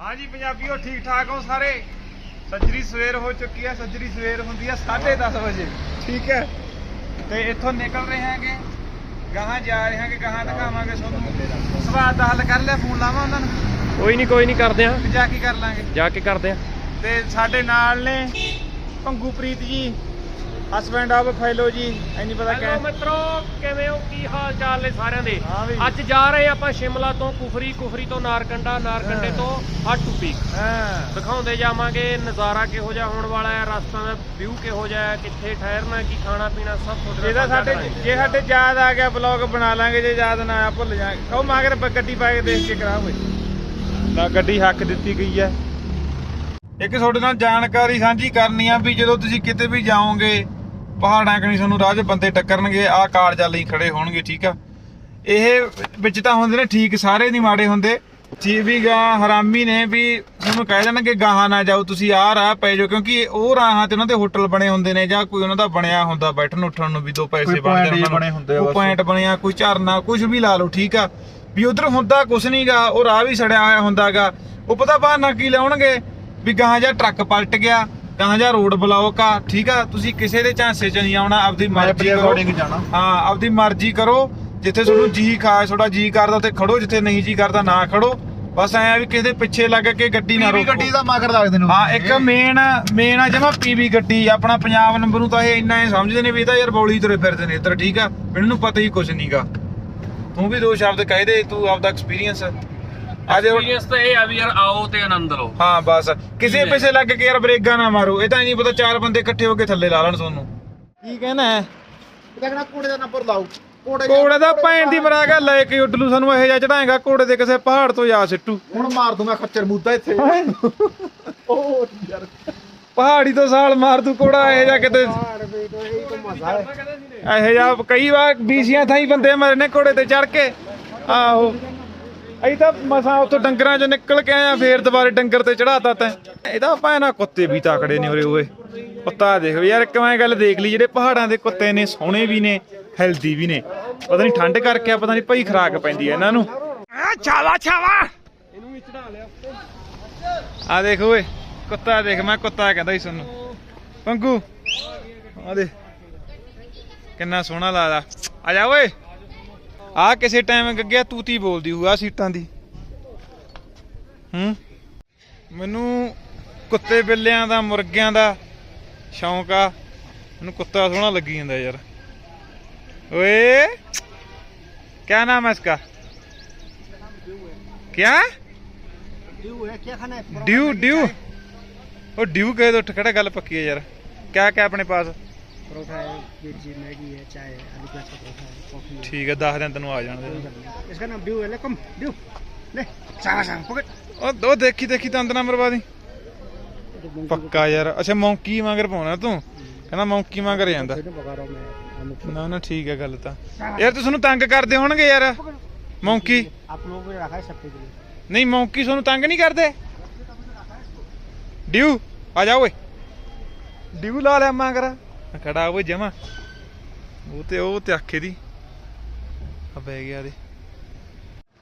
ਹਾਂਜੀ ਪੰਜਾਬੀਓ ਠੀਕ ਠਾਕ ਹੋ ਸਾਰੇ? ਸੱਜਰੀ ਸਵੇਰ ਹੋ ਚੁੱਕੀ ਹੈ ਸੱਜਰੀ ਸਵੇਰ ਹੁੰਦੀ ਹੈ 10:30 ਵਜੇ। ਠੀਕ ਹੈ? ਤੇ ਇੱਥੋਂ ਨਿਕਲ ਰਹੇ ਹਾਂਗੇ ਗਾਹਾਂ ਜਾ ਰਹੇ ਹਾਂਗੇ ਗਾਹਾਂ ਦਿਖਾਵਾਂਗੇ ਤੁਹਾਨੂੰ। ਸਵਾਦ ਦਾ ਹੱਲ ਕਰ ਲਿਆ ਫੋਨ ਲਾਵਾਂ ਉਹਨਾਂ ਨੂੰ? ਕੋਈ ਨਹੀਂ ਕੋਈ ਨਹੀਂ ਕਰਦੇ ਆ ਤੇ ਜਾ ਕੇ ਕਰ ਲਾਂਗੇ। ਜਾ ਕੇ ਕਰਦੇ ਆ ਤੇ ਸਾਡੇ ਨਾਲ ਨੇ ਭੰਗੂ ਪ੍ਰੀਤ ਜੀ ਹਸਬੈਂਡ ਆਫ ਫੈਲੋ ਜੀ ਐਨੀ ਪਤਾ ਹੈਲੋ ਕਿ ਮਿੱਤਰੋ ਕਿਵੇਂ ਹੋ? ਕੀ ਹਾਲ ਚਾਲ ਨੇ ਸਾਰਿਆਂ ਦੇ? ਹਾਂ ਵੀ। ਅੱਜ ਜਾ ਰਹੇ ਆਪਾਂ ਸ਼ਿਮਲਾ ਤੋਂ ਕੁਫਰੀ ਕੁਫਰੀ ਤੋਂ ਨਾਰਕੰਡਾ ਨਾਰਕੰਡੇ। ਤੋਂ ਹੱਟੂ ਪੀਕ ਹਾਂ। ਦਿਖਾਉਂਦੇ ਜਾਵਾਂਗੇ ਨਜ਼ਾਰਾ ਕਿਹੋ ਜਿਹਾ ਹੋਣ ਵਾਲਾ ਹੈ ਰਸਤਾ ਦਾ ਵਿਊ ਕਿਹੋ ਜਿਹਾ ਹੈ ਕਿੱਥੇ ਠਹਿਰਨਾ ਕੀ ਖਾਣਾ ਪੀਣਾ ਸਭ ਤੁਹਾਡੇ ਨਾਲ ਸਾਂਝਾ ਸਾਡੇ ਕਰਾਂਗੇ। ਜੇ ਸਾਡੇ ਯਾਦ ਆ ਗਿਆ ਬਲੌਗ ਬਣਾ ਲਾਂਗੇ ਜੇ ਯਾਦ ਨਾ ਆਇਆ ਭੁੱਲ ਜਾਾਂਗੇ ਉਹ ਮਗਰ ਗੱਡੀ ਪਾ ਕੇ ਦੇਖ ਕੇ ਕਰਾ ਹੋਏ ਨਾ ਗੱਡੀ ਹੱਕ ਦਿੱਤੀ ਗਈ ਹੈ। ਇੱਕ ਤੁਹਾਡੇ ਨਾਲ ਜਾਣਕਾਰੀ ਸਾਂਝੀ ਕਰਨੀ ਆ ਵੀ ਜਦੋਂ ਤੁਸੀਂ ਕਿਤੇ ਵੀ ਜਾਓਗੇ ਪਹਾੜਾਂ ਕਣੀ ਤੁਹਾਨੂੰ ਰਾਹ 'ਚ ਬੰਦੇ ਟੱਕਰਨਗੇ ਆਹ ਚੱਲ ਹੀ ਖੜੇ ਹੋਣਗੇ ਠੀਕ ਆ ਇਹ ਵਿੱਚ ਤਾਂ ਹੁੰਦੇ ਨੇ ਠੀਕ ਸਾਰੇ ਨਹੀਂ ਮਾੜੇ ਹੁੰਦੇ ਜੀ ਵੀ ਗਾ ਹਰਾਮੀ ਨੇ ਵੀ ਤੁਹਾਨੂੰ ਕਹਿ ਦੇਣਗੇ ਗਾਹਾਂ ਨਾ ਜਾਓ ਤੁਸੀਂ ਆਹ ਰਾਹ ਪੈ ਜਾਓ ਕਿਉਂਕਿ ਉਹ ਰਾਹਾਂ ਤੇ ਉਹਨਾਂ ਦੇ ਹੋਟਲ ਬਣੇ ਹੁੰਦੇ ਨੇ ਜਾਂ ਕੋਈ ਉਹਨਾਂ ਦਾ ਬਣਿਆ ਹੁੰਦਾ ਬੈਠਣ ਉੱਠਣ ਨੂੰ ਵੀ ਦੋ ਪੈਸੇ ਬਣਦੇ ਉਹਨਾਂ ਨੂੰ। ਬਣੇ ਹੁੰਦੇ ਆ ਕੋਈ ਬਸ। ਪੁਆਇੰਟ ਬਣਿਆ ਕੋਈ ਝਰਨਾ ਕੁਝ ਵੀ ਲਾ ਲਓ ਠੀਕ ਆ ਵੀ ਉਧਰ ਹੁੰਦਾ ਕੁਝ ਨਹੀਂਗਾ ਉਹ ਰਾਹ ਵੀ ਸੜਿਆ ਹੋਇਆ ਹੁੰਦਾਗਾ ਉਹ ਪਤਾ ਬਹਾਨਾ ਕੀ ਲਾਉਣਗੇ ਵੀ ਗਾਹਾਂ ਜਾਂ ਟਰੱਕ ਪਲਟ ਗਿਆ ਗਾਹਾਂ ਜਾਂ ਰੋਡ ਬਲੌਕ ਆ ਠੀਕ ਆ? ਤੁਸੀਂ ਕਿਸੇ ਦੇ ਝਾਂਸੇ 'ਚ ਨਹੀਂ ਆਉਣਾ ਆਪਦੀ ਮਰਜ਼ੀ ਕਰੋ। ਜਾਣਾ। ਹਾਂ ਆਪਦੀ ਮਰਜ਼ੀ ਕਰੋ। ਜਿੱਥੇ ਤੁਹਾਨੂੰ ਜੀ ਖਾਏ ਤੁਹਾਡਾ ਜੀ ਕਰਦਾ ਉੱਥੇ ਖੜੋ ਜਿੱਥੇ ਨਹੀਂ ਜੀ ਕਰਦਾ ਨਾ ਖੜੋ। ਬਸ ਐਂ ਵੀ ਕਿਸੇ ਦੇ ਪਿੱਛੇ ਲੱਗ ਕੇ ਗੱਡੀ ਨਾ ਪੀਵੀ ਰੋਕੋ ਗੱਡੀ ਦਾ ਮਗਰ ਦੱਸਦੇ ਨੇ ਹਾਂ ਇੱਕ ਮੇਨ ਮੇਨ ਆ ਜਮਾ ਪੀਵੀ ਗੱਡੀ। ਆਪਣਾ ਪੰਜਾਬ ਨੰਬਰ ਨੂੰ ਤਾਂ ਇਹ ਇੰਨਾ ਹੀ ਸਮਝਦੇ ਨੇ ਵੀ ਇਹ ਤਾਂ ਯਾਰ ਬੌਲੀ ਤੁਰੇ ਫਿਰਦੇ ਨੇ ਇੱਧਰ ਠੀਕ ਆ? ਮੈਨੂੰ ਪਤਾ ਹੀ ਕੁਝ ਨਹੀਂਗਾ ਤੂੰ ਵੀ ਦੋ ਸ਼ਬਦ ਕਹਿ ਦੇ ਤੂੰ ਆਪਦਾ ਐਕਸਪੀਰੀਅੰਸ ਆਜੇ ਐਕਸਪੀਰੀਅੰਸ ਤਾਂ ਇਹ ਆ ਵੀ ਯਾਰ ਆਓ ਤੇ ਆਨੰਦ ਲਓ। ਹਾਂ ਬਸ। ਕਿਸੇ ਪਿੱਛੇ ਲੱਗ ਕੇ ਯਾਰ ਬ੍ਰੇਕਾਂ ਨਾ ਮਾਰੋ। ਇਹ ਤਾਂ ਨਹੀਂ ਪਤਾ ਚਾਰ ਬੰਦੇ ਇਕੱਠੇ ਹੋ ਕੇ ਥੱਲੇ ਲਾ ਲੈਣ ਤੁਹਾਨੂੰ ਕੀ ਕਹਿਣਾ ਹੈ? ਦੇਖਣਾ ਕੋੜੇ ਦਾ ਨੰਬਰ ਲਾਓ। ਕੋੜੇ ਕੋੜੇ ਦਾ ਭੈਣ ਦੀ ਮਰਾਗਾ ਲੈ ਕੇ ਉੱਡ ਲੂ ਸਾਨੂੰ ਇਹੋ ਜਿਹਾ ਚੜਾਏਗਾ ਕੋੜੇ ਦੇ ਕਿਸੇ ਪਹਾੜ ਤੋਂ ਜਾ ਸਿੱਟੂ। ਹੁਣ ਮਾਰ ਦੂੰਗਾ ਖੱਚਰ ਮੂਦਾ ਇੱਥੇ। ਉਹ ਯਾਰ। ਪਹਾੜੀ ਤੋਂ ਸਾਲ ਮਾਰ ਤੂੰ ਕੋੜਾ ਇਹੋ ਜਿਹਾ ਕਿਤੇ ਇਹੋ ਜਿਹਾ ਕਈ ਵਾਰ ਬੀਸੀਆਂ ਥਾਈ ਬੰਦੇ ਮਰੇ ਨੇ ਕੋੜੇ ਤੇ ਚੜ ਕੇ। ਆਹੋ। ਅਸੀਂ ਤਾਂ ਮਸਾਂ ਉੱਥੋਂ ਡੰਗਰਾਂ ਚੋਂ ਨਿਕਲ ਕੇ ਆਇਆ ਫੇਰ ਦੁਬਾਰੇ ਡੰਗਰ ਤੇ ਚੜਾਤਾ ਤੈਂ। ਇਹਦਾ ਭੈਣਾ ਕੁੱਤੇ ਵੀ ਤਾਕੜੇ ਨੇ ਉਰੇ ਓਏ। ਕੁੱਤਾ ਦੇਖ ਯਾਰ ਕਿਵੇਂ ਗੱਲ ਦੇਖ ਲਈ ਜਿਹੜੇ ਪਹਾੜਾਂ ਦੇ ਕੁੱਤੇ ਨੇ ਸੋਹਣੇ ਵੀ ਨੇ ਹੈਲਦੀ ਵੀ ਨੇ। ਪਤਾ ਨਹੀਂ ਠੰਡ ਕਰਕੇ ਆ ਪਤਾ ਨਹੀਂ ਭਾਈ ਖਰਾਕ ਪੈਂਦੀ ਹੈ ਇਹਨਾਂ ਨੂੰ। ਆ ਛਾਵਾ ਛਾਵਾ ਇਹਨੂੰ ਵੀ ਚੜਾ ਲਿਆ। ਆ ਦੇਖ ਓਏ ਕੁੱਤਾ ਦੇਖ ਮੈਂ ਕੁੱਤਾ ਕਹਿੰਦਾ ਸੀ ਸਾਨੂੰ ਪੰਗੂ ਆ ਦੇ ਕਿੰਨਾ ਸੋਹਣਾ ਲੱਗਦਾ ਆ ਜਾ ਓਏ। ਆ ਕਿਸੇ ਟਾਈਮ ਗੱਗਿਆ ਤੂਤੀ ਬੋਲਦੀ ਹੋਊ ਆ ਸੀਟਾਂ ਦੀ ਹੂੰ ਮੈਨੂੰ ਕੁੱਤੇ ਬਿੱਲਿਆਂ ਦਾ ਮੁਰਗਿਆਂ ਦਾ ਸ਼ੌਂਕ ਆ ਮੈਨੂੰ ਕੁੱਤਾ ਸੋਹਣਾ ਲੱਗੀ ਜਾਂਦਾ ਯਾਰ ਓਏ क्या नाम है इसका क्या ड्यू ड्यू ਉਹ ਡਿਊ ਕਹੇ ਤੋਂ ਖੜਾ ਗੱਲ ਪੱਕੀ ਹੈ ਯਾਰ ਕਿਆ ਕਿਆ ਆਪਣੇ ਪਾਸ परोठा है वेज मैगी है चाय है आलू प्याज का परोठा है कॉफी है ਠੀਕ ਹੈ 10 ਦਿਨ ਤੈਨੂੰ ਆ ਜਾਣ ਦੇ इसका नाम ड्यू है ले कम ड्यू ले सारा सारा पकड़ ਉਹ ਉਹ ਦੇਖੀ ਦੇਖੀ ਤੰਦ ਨਾ ਮਰਵਾ ਦੀ ਪੱਕਾ ਯਾਰ ਅੱਛਾ ਮੌਂਕੀ ਮਗਰ ਪਾਉਣਾ ਤੂੰ ਕਹਿੰਦਾ ਮੌਂਕੀ ਮਗਰ ਜਾਂਦਾ फिर पका रहा हूँ मैं आलू ਨਾ ਨਾ ਠੀਕ ਹੈ ਗੱਲ ਤਾਂ ਯਾਰ ਤੂੰ ਤੁਹਾਨੂੰ ਤੰਗ ਕਰਦੇ ਹੋਣਗੇ ਯਾਰ ਮੌਂਕੀ आप लोगों को रखा है सबके लिए ਨਹੀਂ ਮੌਂਕੀ ਤੁਹਾਨੂੰ ਤੰਗ ਨਹੀਂ ਕਰਦੇ ਡਿਊ ਆ ਜਾ ਓਏ ਡਿਊ ਲਾ ਲਿਆ ਮਗਰ ਖੜਾ ਓਏ ਜਮਾ। ਉਹ ਤੇ ਉਹ ਤੇ ਆਖੇ ਦੀ। ਆ ਬਹਿ ਗਿਆ ਦੇ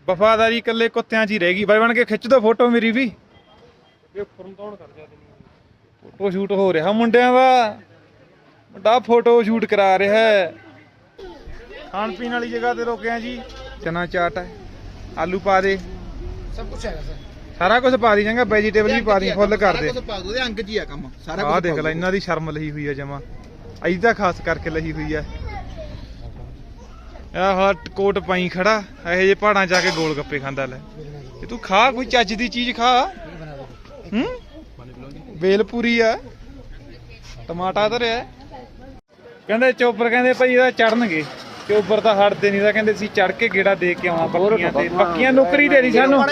ਵਫਾਦਾਰੀ ਇਕੱਲੇ ਕੁੱਤਿਆਂ 'ਚ ਹੀ ਰਹਿ ਗਈ। ਬਾਈ ਬਣ ਕੇ ਖਿੱਚ ਦੋ ਫੋਟੋ ਮੇਰੀ ਵੀ। ਇਹ ਜਾ ਫੋਟੋ ਸ਼ੂਟ ਹੋ ਰਿਹਾ ਮੁੰਡਿਆਂ ਦਾ। ਮੁੰਡਾ ਫੋਟੋ ਸ਼ੂਟ ਕਰਾ ਰਿਹਾ ਹੈ। ਖਾਣ ਪੀਣ ਵਾਲੀ ਜਗ੍ਹਾ ਤੇ ਰੁਕਿਆ ਜੀ। ਚਨਾ ਚਾਟ ਹੈ। ਆਲੂ ਪਾ ਦੇ। ਸਭ ਕੁਝ ਹੈਗਾ ਸਰ। ਸਾਰਾ ਕੁਝ ਪਾ ਦੀ ਚੰਗਾ। ਵੈਜੀਟੇਬਲ ਵੀ ਪਾ ਦੀ ਫੁੱਲ ਕਰ ਦੇ। ਸਾਰਾ ਕੁਝ ਪਾ ਦੋ। ਉਹਦੇ ਅੰਗ 'ਚ ਹੀ ਆ ਕੰਮ। ਸਾਰਾ ਆਹ ਦੇਖ ਲੈ ਇਹਨਾਂ ਦੀ ਸ਼ਰਮ ਲਈ ਹੋਈ ਹੈ ਜਮਾ। ਅਜ ਤਾਂ ਖਾਸ ਕਰਕੇ ਲਈ ਹੋਈ ਹੈ ਆਹ ਹਟ ਕੋਟ ਪਾਈ ਖੜਾ, ਇਹੋ ਜੇ ਪਹਾੜਾਂ ਜਾ ਕੇ ਗੋਲ ਗੱਪੇ ਖਾਂਦਾ ਲੈ। ਇਹ ਤੂੰ ਖਾ, ਕੋਈ ਚੱਜ ਦੀ ਚੀਜ਼ ਖਾ? ਹੂੰ? ਵੇਲ ਪੂਰੀ ਆ। ਟਮਾਟਾ ਧਰਿਆ। ਕਹਿੰਦੇ ਚੋਪਰ ਕਹਿੰਦੇ ਭਾਈ ਇਹਦਾ ਚੜਨਗੇ ਤੇ ਉੱਪਰ ਤਾਂ ਹਟਦੇ ਨਹੀਂ ਤਾਂ ਕਹਿੰਦੇ ਸੀ ਚੜ ਕੇ ਗੇੜਾ ਦੇ ਕੇ ਆਉਣਾ ਪੱਕੀਆਂ ਨੌਕਰੀ ਦੇ ਨਹੀਂ ਸਾਨੂੰ।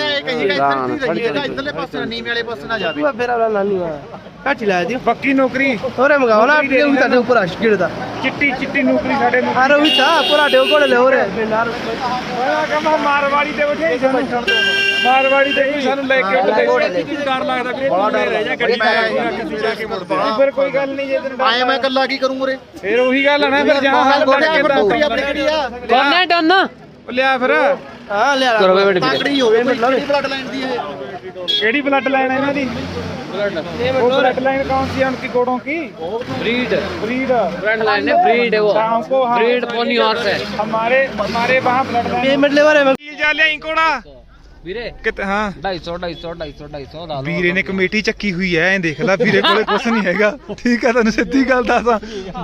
ਪੱਕੀ ਨੌਕਰੀ। ਹੋਰੇ ਮੰਗਾਓ ਵੀ ਤੁਹਾਡੇ ਉੱਪਰ ਅਸ਼ਕਿੜ ਦਾ। ਚਿੱਟੀ ਚਿੱਟੀ ਨੌਕਰੀ ਸਾਡੇ ਨੂੰ ਹਰ ਵੀ ਤਾਂ ਪੂਰਾ ਡੇਓ ਕੋਲ ਲੈ ਹੋਰੇ। ਨਾਰ ਮਾਰਵਾੜੀ ਤੇ ਬਿਠਾਈ ਮਾਰਵਾੜੀ ਤੇ ਵੀ ਸਾਨੂੰ ਲੈ ਕੇ ਉੱਤੇ ਡਰ ਲੱਗਦਾ ਕਿ ਬੜਾ ਡਰ ਰਹਿ ਜਾ ਗੱਡੀ ਮੈਂ ਮੈਂ ਕਿਸੇ ਜਾ ਕੇ ਮੁੜਦਾ ਫਿਰ ਕੋਈ ਗੱਲ ਨਹੀਂ ਜੇ ਤੈਨੂੰ ਆਏ ਮੈਂ ਇਕੱਲਾ ਕੀ ਕਰੂੰ ਉਰੇ ਫਿਰ ਉਹੀ ਗੱਲ ਆ ਨਾ ਫਿਰ ਜਾਂ ਹਾਲ ਬਣ ਕੇ ਨੌਕਰੀ ਆਪਣੀ ਕਿਹੜੀ ਆ ਡਨ ਡਨ ਲਿਆ ਫਿਰ हां ले ਕਰੋ ਬੇਟੇ ਤਾਕੜੀ ਹੋਵੇ ਕਿਹੜੀ ਬਲੱਡ ਲਾਈਨ ਦੀ ਇਹ ਕਿਹੜੀ ਬਲੱਡ ਲਾਈਨ ਹੈ ਇਹਨਾਂ ਦੀ ब्लड वो ब्लड लाइन कौन सी है उनकी घोड़ों की ब्रीड ब्रीड ब्लड लाइन है ब्रीड है वो हमको हाँ, ब्रीड पोनी हॉर्स है हमारे हमारे वहाँ ब्लड लाइन पेमेंट लेवर है ਕੀ ਜਾ ਲਿਆ ਕੋੜਾ ਵੀਰੇ। ਕਿਤੇ ਹਾਂ। 250 250 250 250 ਲਾ ਲਓ ਵੀਰੇ ਨੇ ਕਮੇਟੀ ਚੱਕੀ ਹੋਈ ਐ ਐਂ ਦੇਖ ਲੈ ਵੀਰੇ ਕੋਲੇ ਕੁਛ ਨਹੀਂ ਹੈਗਾ। ਠੀਕ ਆ ਤੈਨੂੰ ਸਿੱਧੀ ਗੱਲ ਦੱਸਾਂ।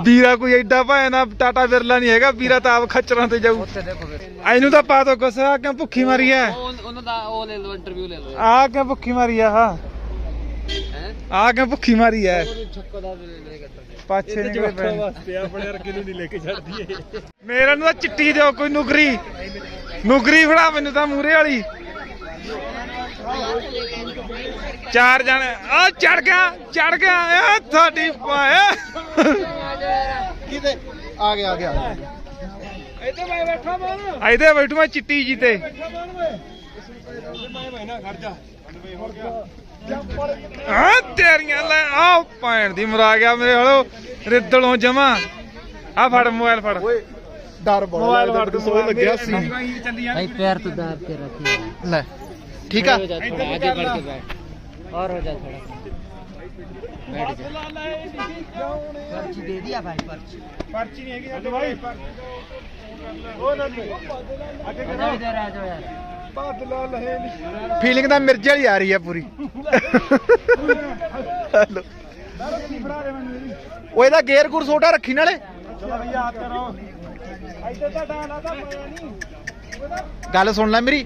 ਵੀਰਾ ਕੋਈ ਐਡਾ ਭਾਵੇਂ ਨਾ ਟਾਟਾ ਬਿਰਲਾ ਨਹੀਂ ਹੈਗਾ ਵੀਰਾ ਤਾਂ ਆਪ ਖੱਚਰਾਂ ਤੇ ਜਾਊ। ਉੱਥੇ ਦੇਖੋ ਫਿਰ। ਇਹਨੂੰ ਤਾਂ ਪਾ ਦੋ ਕੁਛ ਆ ਕਿਉਂ ਭੁੱਖੀ ਮਾਰੀ ਐ? ਉਹ- ਉਹਨਾਂ ਦਾ ਉਹ ਲੈ ਲਓ ਇੰਟਰਵਿਊ ਲੈ ਲਓ। ਆ ਕਿਉਂ ਭੁੱਖੀ ਮਾਰੀ ਆ ਹਾਂ ਹੈ? ਆ ਕਿਉਂ ਭੁੱਖੀ ਮਾਰੀ ਐ? ਛੱਕੋ ਦਾ ਵੀ ਲੈ ਕੇ ਪਾਛੇ ਨਿਕਲੇ ਪਏ ਵਾਸਤੇ ਆਪਣੇ ਵਰਗੇ ਨੂੰ ਨਹੀਂ ਲੈ ਕੇ ਛੱਡਦੀ ਏ ਮੇਰੇ ਨੂੰ ਤਾਂ ਚਿੱਟੀ ਦਿਓ ਕੋਈ ਨੁਕਰੀ ਨੁਕਰੀ ਫੜਾ ਮੈਨੂੰ ਤਾਂ ਮੂਰੇ ਵਾਲੀ। ਚਾਰ ਜਣ। ਆ ਚੜ ਗਿਆ ਚੜ ਗਿਆ। ਆ ਤੁਹਾਡੀ ਪਾਏ ਕਿਤੇ? ਆ ਗਿਆ ਆ ਗਿਆ ਇੱਥੇ ਮੈਂ ਬੈਠਾ ਬਾਹਰ। ਇੱਥੇ ਬੈਠੂ ਮੈਂ ਚਿੱਟੀ ਜੀ ਤੇ। ਆ ਤੇਰੀਆਂ ਲੈ ਆ ਪੈਣ ਦੀ ਮਰਾ ਗਿਆ ਮੇਰੇ ਹਲੋ ਰਿੱਦਲੋਂ ਜਮਾ। ਆ ਫੜ ਮੋਬਾਈਲ ਫੜ। ਓਏ ਡਰ ਬੜਾ ਲੱਗਦਾ ਸੋਹ ਲੱਗਿਆ ਸੀ। ਭਾਈ ਪੈਰ ਤੋਂ ਦਾਬ ਕੇ ਰੱਖੀ। ਲੈ। ਠੀਕ ਆ हो जा थोड़ा आगे बढ़ के बैठ और हो जा थोड़ा बैठ जा पर्ची दे दिया भाई पर्ची ਪਰਚੀ ਨਹੀਂ ਹੈਗੀ ਸਾਡੇ ਭਾਈ ਉਹ ਨਾ ਦੇ ਅੱਗੇ इधर इधर आ जाओ यार ਬਾਦਲਾ ਲਹੇ ਨਹੀਂ ਫੀਲਿੰਗ ਤਾਂ ਮਿਰਜ਼ੇ ਵਾਲੀ ਆ ਰਹੀ ਆ ਪੂਰੀ ਹੈਲੋ ਉਹ ਇਹਦਾ ਗੇਅਰ ਗੁਰ ਛੋਟਾ ਰੱਖੀ ਨਾਲੇ ਚਲੋ ਭਈ ਯਾਦ ਕਰੋ ਇੱਧਰ ਤਾਂ ਡਾਲਾ ਤਾਂ ਪਾਇਆ ਨਹੀਂ ਗੱਲ ਸੁਣ ਲੈ ਮੇਰੀ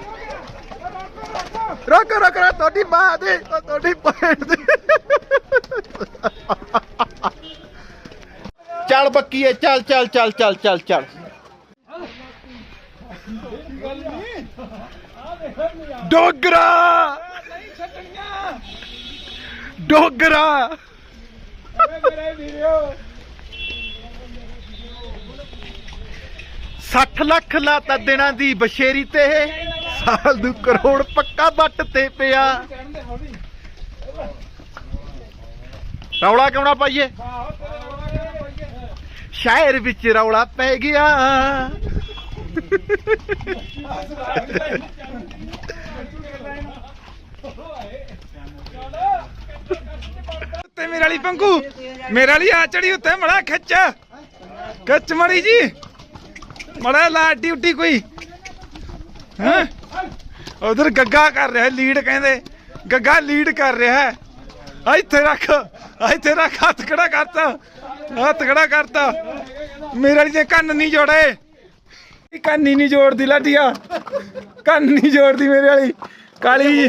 ਰੋਕ ਰੋਕ ਰੋਕ, ਤੁਹਾਡੀ ਮਾਂ ਦੇ, ਤੁਹਾਡੀ ਭੈਣ ਦੇ। ਚੱਲ ਬੱਕੀਏ ਚੱਲ ਚੱਲ ਚੱਲ ਚੱਲ ਚੱਲ ਚੱਲ। ਡੋਗਰਾ। ਡੋਗਰਾ। ਮੇਰੇ ਵੀਡੀਓ 60 ਲੱਖ ਲਾਤਾ ਦਿਨਾਂ ਦੀ ਬਸ਼ੇਰੀ ਤੇ। ਸਾਲ ਨੂੰ ਕਰੋੜ ਪੱਕਾ ਵੱਟ ਤੇ ਪਿਆ। ਰੌਲਾ ਕਿਉਂ ਪਾਈਏ? ਸ਼ਹਿਰ ਵਿੱਚ ਰੌਲਾ ਪੈ ਗਿਆ। ਤੇ ਮੇਰੇ ਵਾਲੀ ਪੰਕੂ ਮੇਰੇ ਵਾਲੀ ਆ ਚੜੀ ਉੱਤੇ, ਮੜਾ ਖਿੱਚ। ਖਿੱਚ ਮੜੀ ਜੀ। ਮੜਾ ਲਾਡੀ ਉੱਡੀ ਕੋਈ। ਹਾਂ? ਉਧਰ ਗੱਗਾ ਕਰ ਰਿਹਾ, ਲੀਡ ਕਹਿੰਦੇ। ਗੱਗਾ ਲੀਡ ਕਰ ਰਿਹਾ ਹੈ। ਇੱਥੇ ਰੱਖ ਇੱਥੇ ਰੱਖ, ਹੱਥ ਖੜਾ ਕਰਤਾ, ਹੱਥ ਖੜਾ ਕਰਤਾ। ਮੇਰੇ ਵਾਲੀ ਦੇ ਕੰਨ ਨਹੀਂ ਜੋੜੇ। ਕੰਨ ਹੀ ਨਹੀਂ ਜੋੜਦੀ ਲਾਡੀਆ ਕੰਨ ਨਹੀਂ ਜੋੜਦੀ ਮੇਰੇ ਵਾਲੀ। ਕਾਲੀ ਜੀ।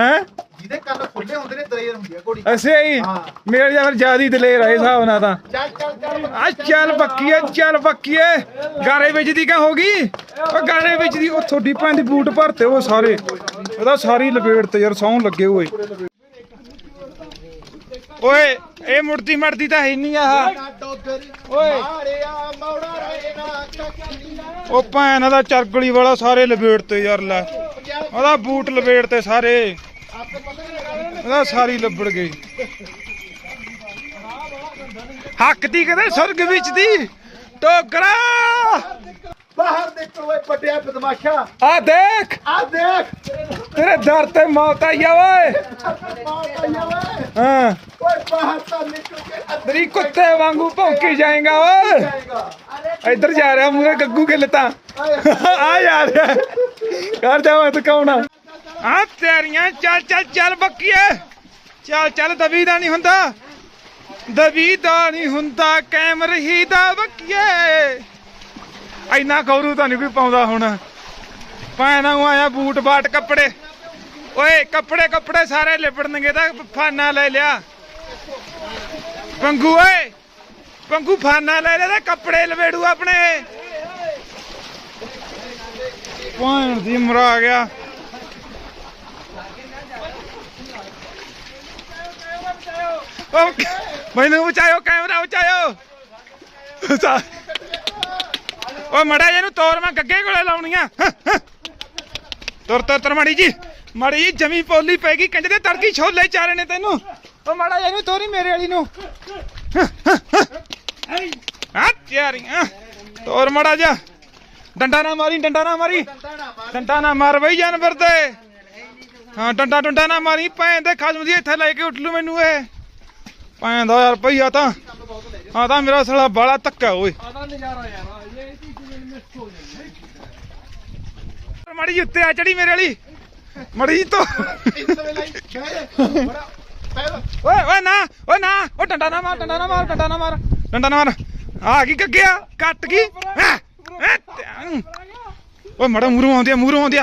ਹੈ? ਜਿਹਦੇ ਕੰਨ ਖੁੱਲੇ ਹੁੰਦੇ ਨੇ ਦਲੇਰ ਹੁੰਦੀ ਆ ਘੋੜੀ। ਅਸੀਂ ਹੀ ਹਾਂ। ਮੇਰੇ ਫਿਰ ਜ਼ਿਆਦਾ ਦਲੇਰ ਆ ਇਸ ਹਿਸਾਬ ਨਾਲ ਤਾਂ। ਚੱਲ ਚੱਲ ਚੱਲ। ਆ ਚੱਲ ਬੱਕੀਏ ਚੱਲ ਬੱਕੀਏ। ਗਾਰੇ ਵਿੱਚ ਦੀ ਕਾ ਹੋ ਗਈ? ਉਹ ਗਾਰੇ ਵਿੱਚ ਦੀ ਉਹ ਤੁਹਾਡੀ ਭੈਣ ਦੀ ਬੂਟ ਭਰਤੇ ਉਹ ਸਾਰੇ। ਉਹਦਾ ਸਾਰੀ ਲਪੇਟ ਤੇ ਯਾਰ ਸੌਣ ਲੱਗੇ ਓਏ ਓਏ ਇਹ ਮੁੜਦੀ ਮੜਦੀ ਤਾਂ ਹੈ ਨਹੀਂ ਆਹ। ਓਏ। ਉਹ ਭੈਣ ਦਾ ਚਰਗਲੀ ਵਾਲਾ ਸਾਰੇ ਲਪੇਟ ਤੇ ਯਾਰ ਲੈ। ਉਹਦਾ ਬੂਟ ਲਪੇਟ ਤੇ ਸਾਰੇ। ਉਹਦਾ ਸਾਰੀ ਲੱਭੜ ਗਈ। ਹੱਕ ਦੀ ਕਦੇ ਸੁਰਗ ਵਿੱਚ ਦੀ। ਟੋਕਰਾ। ਬਾਹਰ ਨਿਕਲ ਓਏ ਵੱਡਿਆ ਬਦਮਾਸ਼ਾ। ਆ ਦੇਖ। ਆ ਦੇਖ। ਤੇਰੇ ਦਰ ਤੇ ਮੌਤ ਆਈ ਆ ਓਏ। ਹਾਂ। ਓਏ ਬਾਹਰ ਤਾਂ ਨਿਕਲ ਕੇ ਅੰਦਰ ਤੇਰੀ ਕੁੱਤੇ ਵਾਂਗੂ ਭੌਂਕੀ ਜਾਏਗਾ ਓਏ। ਇੱਧਰ ਜਾ ਰਿਹਾ ਮੂਰੇ ਗੱਗੂ ਗਿੱਲ ਤਾਂ ਆ ਜਾ। ਰਿਹਾ ਜਾ ਮੈਂ ਤਕਾਉਣਾ ਆ? ਤੇਰੀਆਂ, ਚੱਲ ਚੱਲ ਚੱਲ ਬੱਕੀਏ। ਚੱਲ ਚੱਲ ਦਬੀ ਦਾ ਨਹੀਂ ਹੁੰਦਾ। ਦਬੀ ਦਾ ਨਹੀਂ ਹੁੰਦਾ ਕੈਮ ਰਹੀ ਦਾ ਬੱਕੀਏ। ਇੰਨਾ ਗੌਰੂ ਤਾਂ ਨਹੀਂ ਕੋਈ ਪਾਉਂਦਾ ਹੁਣ। ਪੈਣਾ ਨੂੰ ਆਇਆ ਬੂਟ ਬਾਟ ਕੱਪੜੇ। ਓਏ, ਕੱਪੜੇ ਕੱਪੜੇ ਸਾਰੇ ਲਿਬੜਨਗੇ ਤਾਂ ਫਾਨਾ ਲੈ ਲਿਆ। ਪੰਗੂ, ਓਏ, ਪੰਗੂ ਫਾਨਾ ਲੈ ਲਿਆ ਤਾਂ ਕੱਪੜੇ ਲਵੇੜੂ ਆਪਣੇ। ਭੈਣ ਦੀ ਮਰਾ ਗਿਆ ਉਹ ਮੈਨੂੰ ਬਚਾਇਓ, ਕੈਮਰਾ ਬਚਾਇਓ। ਚਾ- ਮੜਾ ਇਹਨੂੰ ਤੋਰ, ਮੈਂ ਗੱਗੇ ਕੋਲੇ ਲਾਉਣੀਆਂ ਤੁਰ ਤੁਰ ਤੁਰ, ਮੜੀ ਜੀ। ਮੜੀ ਜੀ, ਜਮੀ ਪੋਲੀ ਪੈ ਗਈ ਕੰਜੇ ਦੇ ਤੜਕੀ ਛੋਲੇ ਚਾਰੇ ਨੇ ਤੈਨੂੰ। ਓ ਮੜਾ ਇਹਨੂੰ ਤੋਰੀ ਮੇਰੇ ਵਾਲੀ ਨੂੰ। ਆ ਤਿਆਰੀਆਂ ਤੋਰ, ਮੜਾ ਜਾ। ਡੰਡਾ ਨਾ ਮਾਰੀ ਡੰਡਾ ਨਾ ਮਾਰੀ। ਡੰਡਾ ਨਾ ਮਾਰ ਬਈ ਜਾਨਵਰ ਤੇ। ਹਾਂ ਡੰਡਾ ਡੰਡਾ ਨਾ ਮਾਰੀ। ਭੈਣ ਦੇ ਖਸਮ ਦੀ ਇੱਥੇ ਲੈ ਕੇ ਉੱਠ ਲੂ ਮੈਨੂੰ ਇਹ। ਭੈਣ ਦਾ ਯਾਰ ਭਈਆ ਤਾਂ ਆ ਤਾਂ ਮੇਰਾ ਸਾਲਾ ਬਾਲਾ ਧੱਕਾ ਓਏ। ਮੜੀ ਜੀ ਉੱਤੇ ਆ ਚੜੀ ਮੇਰੇ ਵਾਲੀ। ਮੜੀ ਜੀ ਤੋਂ ਓਏ ਓਏ ਨਾ ਓਏ ਨਾ। ਓ ਡੰਡਾ ਨਾ ਮਾਰ ਡੰਡਾ ਨਾ ਮਾਰ ਡੰਡਾ ਨਾ ਮਾਰ। ਡੰਡਾ ਨਾ ਮਾਰ। ਆ ਕੀ ਕੱਗਿਆ ਕੱਟ ਗਈ ਹੈਂ, ਹੈਂ, ਧਿਆਨ। ਓਏ ਮੜਾ ਮੂਰੋਂ ਆਉਂਦੀ ਆ ਮੂਰੋਂ ਆਉਂਦੀ ਆ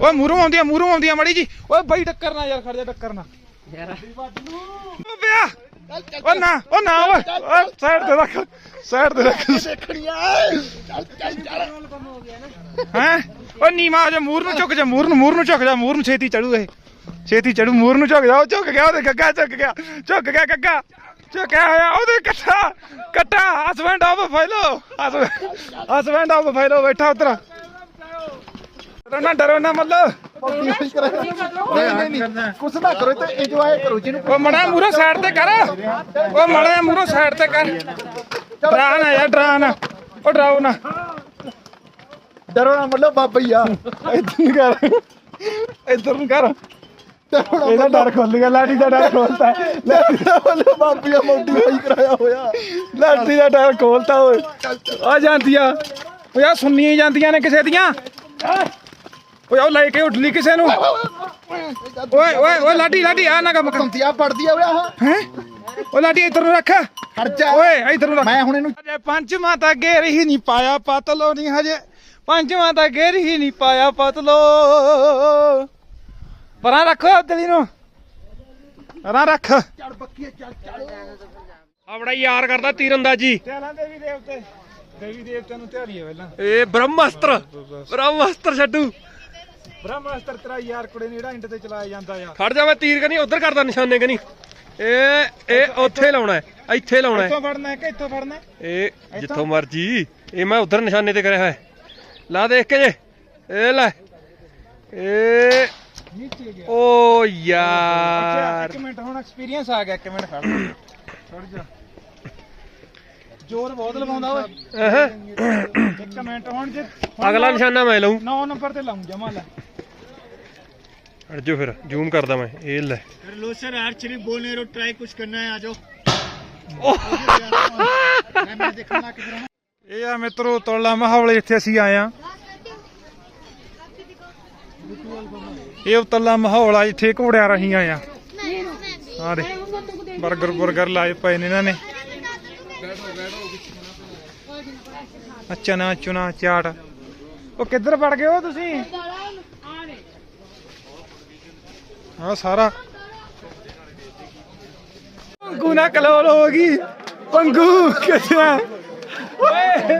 ਓਏ ਮੂਰੋਂ ਆਉਂਦੀ ਆ ਮੂਰੋਂ ਆਉਂਦੀ ਆ ਮੜੀ ਜੀ। ਓਏ ਬਾਈ ਟੱਕਰ ਨਾ ਯਾਰ ਖੜ ਜਾ ਟੱਕਰ ਨਾ। ਓ ਬਿਆ ਓ ਨਾ ਓ ਨਾ ਓਏ ਸਾਈਡ ਤੇ ਰੱਖ ਸਾਈਡ ਤੇ ਰੱਖ। ਹੈ? ਓ ਨੀਮਾ ਜਾ ਮੂਰ ਨੂੰ ਝੁਕ ਜਾ ਮੂਰ ਨੂੰ ਮੂਰ ਨੂੰ ਝੁਕ ਜਾ ਮੂਰ ਨੂੰ ਛੇਤੀ ਚੜੂ ਇਹ। ਛੇਤੀ ਚੜੂ ਮੂਰ ਨੂੰ ਝੁਕ ਜਾ ਉਹ ਝੁਕ ਗਿਆ ਉਹਦੇ ਗੱਗਾ ਝੁਕ ਗਿਆ ਝੁਕ ਗਿਆ ਗੱਗਾ। ਝੁਕਿਆ ਹੋਇਆ ਉਹਦੇ ਕੱਟਾ ਫੈਲੋ ਹਸਬੈਂਡ ਆਫ ਫੈਲੋ ਬੈਠਾ ਉਤਰ ਡਰੋ ਨਾ ਡਰੋ ਨਾ ਮੱਲੋ ਨਹੀਂ ਨਹੀਂ ਕੁਛ ਨਾ ਕਰੋ ਤੇ ਇੰਜੋਏ ਕਰੋ ਜਿਹਨੂੰ ਉਹ ਮੜਾ ਮੂਰੋਂ ਸਾਈਡ ਤੇ ਕਰ ਉਹ ਮੜਾ ਮੂਰੋਂ ਸਾਈਡ ਤੇ ਕਰ ਡਰਾ ਨਾ ਯਾਰ ਡਰਾ ਨਾ ਉਹ ਡਰਾਓ ਨਾ ਡਰੋ ਨਾ ਮੱਲੋ ਬਾਬਈਆ ਇੱਧਰ ਨੂੰ ਕਰ ਇੱਧਰ ਨੂੰ ਕਰ ਇਹਦਾ ਡਰ ਖੁੱਲ ਗਿਆ ਲਾਠੀ ਦਾ ਡਰ ਖੋਲਤਾ। ਡਰੋ ਨਾ ਮੱਲੋ ਬਾਬਈਆ ਮੋਡੀਫਾਈ ਕਰਾਇਆ ਹੋਇਆ। ਲਾਠੀ ਦਾ ਡਰ ਖੋਲਤਾ ਓਏ। ਆ ਜਾਂਦੀਆਂ। ਓਏ ਆ ਸੁਣਨੀਆਂ ਜਾਂਦੀਆਂ ਨੇ ਕਿਸੇ ਦੀਆਂ? ਓਏ ਉਹ ਲੈ ਕੇ ਲਈ ਕਿਸੇ ਨੂੰ। ਓਏ ਓਏ ਓਏ ਲਾਡੀ ਲਾਡੀ ਆ ਨਾ ਕੰਮ ਕਰ। ਕੰਤੀਆ ਪੜਦੀ ਆ ਓਏ ਆਹ। ਹੈ? ਓ ਲਾਡੀ ਇੱਧਰ ਨੂੰ ਰੱਖ। ਜਾ ਓਏ ਇੱਧਰ ਨੂੰ ਰੱਖ। ਮੈਂ ਹੁਣ ਇਹਨੂੰ ਹਜੇ ਪੰਜਵਾਂ ਤਾਂ ਗੇਰ ਹੀ ਨਹੀਂ ਪਾਇਆ ਪਤਲੋ ਨਹੀਂ ਹਜੇ। ਪੰਜਵਾਂ ਤਾਂ ਗੇਰ ਹੀ ਨਹੀਂ ਪਾਇਆ ਪਤਲੋ। ਪਰਾਂ ਰੱਖੋ ਦਲੀ ਨੂੰ। ਪਰਾਂ ਰੱਖ। ਚੜ ਆਪਣਾ ਯਾਰ ਕਰਦਾ ਤੀਰੰਦਾਜੀ। ਧਿਆਨਾਂ ਦੇਵੀ ਦੇਵਤੇ। ਦੇਵੀ ਦੇਵਤੇ ਨੂੰ ਧਿਆਲੀਏ ਪਹਿਲਾਂ। ਇਹ ਬ੍ਰਹਮਸਤਰ। ਬ੍ਰਹਮਸਤਰ ਛੱਡੂ। ਬ੍ਰਹਮਾਸਤਰ ਤੇਰਾ ਯਾਰ ਕੁੜੇ ਨੇ ਜਿਹੜਾ ਇੰਡ ਤੇ ਚਲਾਇਆ ਜਾਂਦਾ ਆ। ਖੜ ਜਾ ਮੈਂ ਤੀਰ ਕਨੀ ਉਧਰ ਕਰਦਾ ਨਿਸ਼ਾਨੇ ਕਨੀ। ਇਹ ਇਹ ਉੱਥੇ ਲਾਉਣਾ ਹੈ। ਇੱਥੇ ਲਾਉਣਾ ਹੈ। ਇੱਥੋਂ ਫੜਨਾ ਹੈ ਕਿ ਇੱਥੋਂ ਫੜਨਾ ਹੈ? ਇਹ ਜਿੱਥੋਂ ਮਰਜ਼ੀ। ਇਹ ਮੈਂ ਉਧਰ ਨਿਸ਼ਾਨੇ ਤੇ ਕਰਿਆ ਹੋਇਆ ਹੈ। ਲਾ ਦੇਖ ਕੇ ਜੇ। ਇਹ ਲੈ। ਇਹ ਨੀਚੇ ਗਿਆ। ਓ ਅਗਲਾ ਨਿਸ਼ਾਨਾ ਮੈਂ ਲਾਉਂ 9 ਨੰਬਰ ਤੇ ਲਾਉਂ ਜਮਾ ਲੈ। ਅੜਜੋ ਫਿਰ ਜ਼ੂਮ ਕਰਦਾ ਮੈਂ ਇਹ ਲੈ। ਫਿਰ ਲੋ ਸਰ ਆਰਚਰੀ ਬੋਲਨੇਰੋ ਟਰਾਈ ਕੁਝ ਕਰਨਾ ਹੈ ਆਜੋ ਇਹ ਆ ਮਿੱਤਰੋ ਤੋਲਾ ਮਹਾਵਲੇ ਇੱਥੇ ਅਸੀਂ ਆਏ ਆ ਇਹ ਉਤਲਾ ਮਾਹੌਲ ਆ ਇੱਥੇ ਘੋੜਿਆਂ ਰਹੀ ਆਏ ਆ। ਆ ਦੇ 버ਗਰ 버ਗਰ ਲਾਏ ਪਏ ਨੇ ਇਹਨਾਂ ਨੇ। ਚਨਾ ਚੁਨਾ ਚਾਟ। ਉਹ ਕਿੱਧਰ ਵੜ ਗਏ ਹੋ ਤੁਸੀਂ? ਆ ਸਾਰਾ। ਪੰਗੂ ਨਾ ਕਲੋਲ ਹੋ ਗਈ ਪੰਗੂ ਕਿੱਥੇ ਓਏ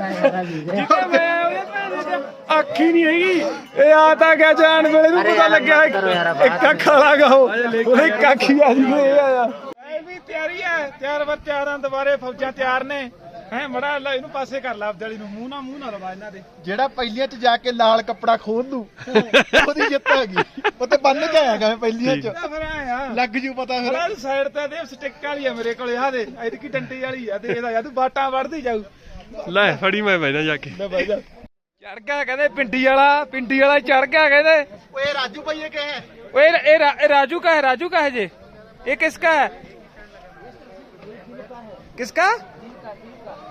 ਜਿੱਥੇ ਮੈਂ ਉਹਦੇ ਭੈਣ ਦੇ ਅੱਖੀ ਨਹੀਂ ਹੈਗੀ। ਇਹ ਆ ਤਾਂ ਗਿਆ ਜਾਣ ਵੇਲੇ ਨੂੰ ਪਤਾ ਲੱਗਿਆ ਇੱਕ ਅੱਖ ਵਾਲਾ ਗਾ ਉਹ। ਉਹ ਇੱਕ ਅੱਖੀ ਆ ਜੀ ਇਹ ਆਇਆ ਐ ਵੀ ਤਿਆਰੀ ਹੈ ਤਿਆਰ ਬਰ ਤਿਆਰਾਂ ਦੁਬਾਰੇ ਫੌਜਾਂ ਤਿਆਰ ਨੇ। ਹੈ ਮੜਾ ਲੈ ਇਹਨੂੰ ਪਾਸੇ ਕਰ ਲਾ ਵਾਲੀ ਨੂੰ ਮੂੰਹ ਨਾ ਮੂੰਹ ਨਾ ਲਵਾ ਇਹਨਾਂ ਦੇ। ਜਿਹੜਾ ਪਹਿਲੀਆਂ ਚ ਜਾ ਕੇ ਲਾਲ ਕੱਪੜਾ ਖੋਲ ਦੂ ਉਹਦੀ ਜਿੱਤ ਹੈਗੀ ਉਹ ਤੇ ਬੰਨ ਕੇ ਆਇਆ ਗਾ ਪਹਿਲੀਆਂ ਚ। ਤਾਂ ਫਿਰ ਆਇਆ। ਲੱਗ ਜੂ ਪਤਾ ਫਿਰ। ਸਾਈਡ ਤੇ ਦੇ ਸਟਿੱਕ ਵਾਲੀ ਆ ਮੇਰੇ ਕੋਲੇ ਆ ਦੇ ਐਤਕੀ ਡੰਡੀ ਵਾਲੀ ਆ ਤੇ ਇਹਦਾ ਯਾ ਤੂੰ ਬਾਟਾਂ ਵੜਦੀ ਜਾਊ। ਲੈ ਫੜੀ ਮੈਂ ਬੈਠਾ ਜਾ ਕੇ ਲੈ ਬਾਈ ਜਾ ਚੜ ਗਿਆ ਕਹਿੰਦੇ ਪਿੰਡੀ ਵਾਲਾ ਪਿੰਡੀ ਵਾਲਾ ਚੜ ਗਿਆ ਕਹਿੰਦੇ ਓਏ ਰਾਜੂ ਭਾਈ ਇਹ ਕਹੇ ओए ये रा, ये राजू का है राजू का है जी ये किसका है किसका